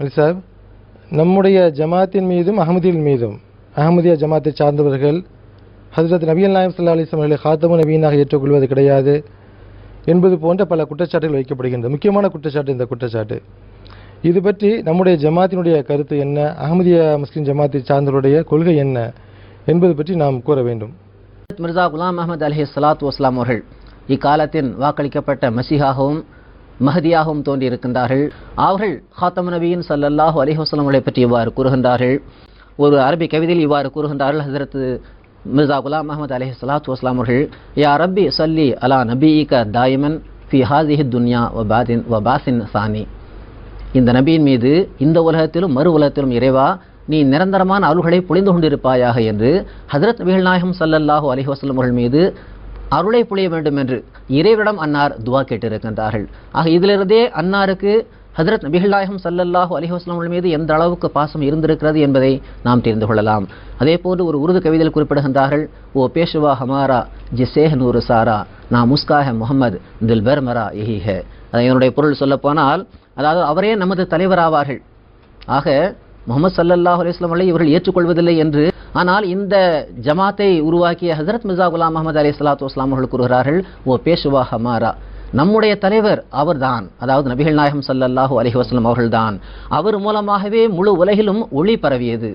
அலி சாப் நம்முடைய ஜமாத்தின் மீதும் அகமதியின் மீதும் அகமதியா ஜமாத்தை சார்ந்தவர்கள் ஹசரத் நபியல் நாயம் சல்லா அலிஸ்லாம் அவர்களை ஹாத்தமு நபீனாக ஏற்றுக்கொள்வது கிடையாது என்பது போன்ற பல குற்றச்சாட்டுகள் வைக்கப்படுகின்றது முக்கியமான குற்றச்சாட்டு இந்த குற்றச்சாட்டு. இது பற்றி நம்முடைய ஜமாத்தினுடைய கருத்து என்ன அகமதியா முஸ்லீம் ஜமாத்தை சார்ந்தவருடைய கொள்கை என்ன என்பது பற்றி நாம் கூற வேண்டும். மிர்சா குலாம் அஹமது அலஹி சலாத் வஸ்லாம் அவர்கள் இக்காலத்தின் வாக்களிக்கப்பட்ட மசிஹாகவும் மஹதியாகவும் தோன்றியிருக்கின்றார்கள். அவர்கள் ஹாத்தம் நபியின் சல்லல்லாஹு அலைஹி பற்றி இவ்வாறு கூறுகின்றார்கள். ஒரு அரபி கவிதையில் இவ்வாறு கூறுகின்றார்கள். ஹசரத்து மிர்சா குலாம் அஹமது அலஹி சலாத்து வஸ்லாம் அவர்கள் யா ரப்பி சல்லி அலா நபியிக தாயமன் ஃபி ஹாசிஹி துன்யா வ பாதின் வ பாசின் சானி. இந்த நபியின் மீது இந்த உலகத்திலும் மறு உலகத்திலும் இறைவா நீ நிரந்தரமான அருள்களை பொழிந்து கொண்டிருப்பாயாக என்று ஹசரத் நபிகள் நாயகம் சல்லல்லாஹு அலிஹசலம் அவர்கள் மீது அருளை புழிய வேண்டும் என்று இறைவிடம் அன்னார் துவா கேட்டிருக்கின்றார்கள். ஆக இதிலிருந்தே அன்னாருக்கு ஹஜரத் நபிகள்நாயகம் சல்லல்லாஹு ஸல்லல்லாஹு மீது எந்த அளவுக்கு பாசம் இருந்திருக்கிறது என்பதை நாம் தெரிந்து கொள்ளலாம். அதே போன்று ஒரு உருது கவிதையில் குறிப்பிடுகின்றார்கள் ஓ பேஷுவா ஹமாரா ஜிசேஹ் நூறு சாரா நான் முஸ்காஹ முகமது தில்பர் மரா எஹிஹ என்னுடைய பொருள் சொல்லப்போனால் அதாவது அவரே நமது தலைவராவார்கள். ஆக முகமது சல்லல்லாஹு அலைஹிஸ்ஸலாம் அவர்களை இவர்கள் ஏற்றுக்கொள்வதில்லை என்று ஆனால் இந்த ஜமாத்தை உருவாக்கிய ஹசரத் மிர்சா குலாம் அஹமது அலி சலாத்து வஸ்லாம் அவர்கள் கூறுகிறார்கள் ஓ பேஷுவா ஹமாரா நம்முடைய தலைவர் அவர்தான் அதாவது நபிகள் நாயகம் சல்லல்லாஹு அலைஹி வஸ்லம் அவர்கள்தான். அவர் மூலமாகவே முழு உலகிலும் ஒளி பரவியது.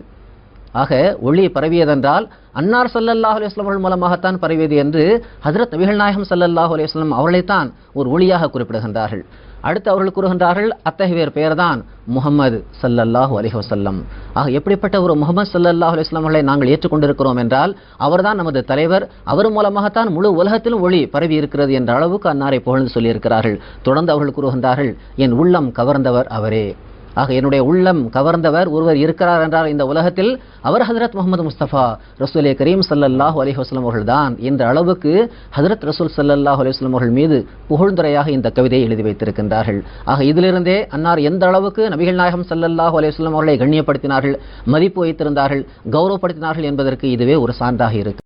ஆக ஒளி பரவியதென்றால் அன்னார் சல்லல்லாஹ் அலுவலம் அவர்கள் மூலமாகத்தான் பரவியது என்று ஹஜரத் நபிகள் நாயகம் சல்லல்லாஹு அலைஹி வஸல்லம் அவர்களைத்தான் ஒரு ஒளியாக குறிப்பிடுகின்றார்கள். அடுத்து அவர்கள் கூறுகின்றார்கள் அத்தகைய பெயர்தான் முகமது சல்லல்லாஹு அலைஹி ஆக எப்படிப்பட்ட ஒரு முகமது சல்லல்லாஹு அலைஹி வஸல்லம் நாங்கள் ஏற்றுக்கொண்டிருக்கிறோம் என்றால் அவர்தான் நமது தலைவர் அவர் மூலமாகத்தான் முழு உலகத்திலும் ஒளி பரவி இருக்கிறது என்ற அளவுக்கு அன்னாரை புகழ்ந்து சொல்லியிருக்கிறார்கள். தொடர்ந்து அவர்கள் கூறுகின்றார்கள் என் உள்ளம் கவர்ந்தவர் அவரே. ஆக என்னுடைய உள்ளம் கவர்ந்தவர் ஒருவர் இருக்கிறார் என்றால் இந்த உலகத்தில் அவர் ஹஜரத் முகமது முஸ்தபா ரசூலே கரீம் சல்லல்லாஹு அலி வஸ்லம் அவர்கள் தான் என்ற அளவுக்கு ஹஜரத் ரசூல் சல்லல்லாஹு அலி வஸ்லம் அவர்கள் மீது புகழ்ந்துரையாக இந்த கவிதையை எழுதி வைத்திருக்கின்றார்கள். ஆக இதிலிருந்தே அன்னார் எந்த அளவுக்கு நபிகள் நாயகம் சல்லல்லாஹு அலி வஸ்லம் அவர்களை கண்ணியப்படுத்தினார்கள் மதிப்பு வைத்திருந்தார்கள் கௌரவப்படுத்தினார்கள் என்பதற்கு இதுவே ஒரு சான்றாக இருக்கு.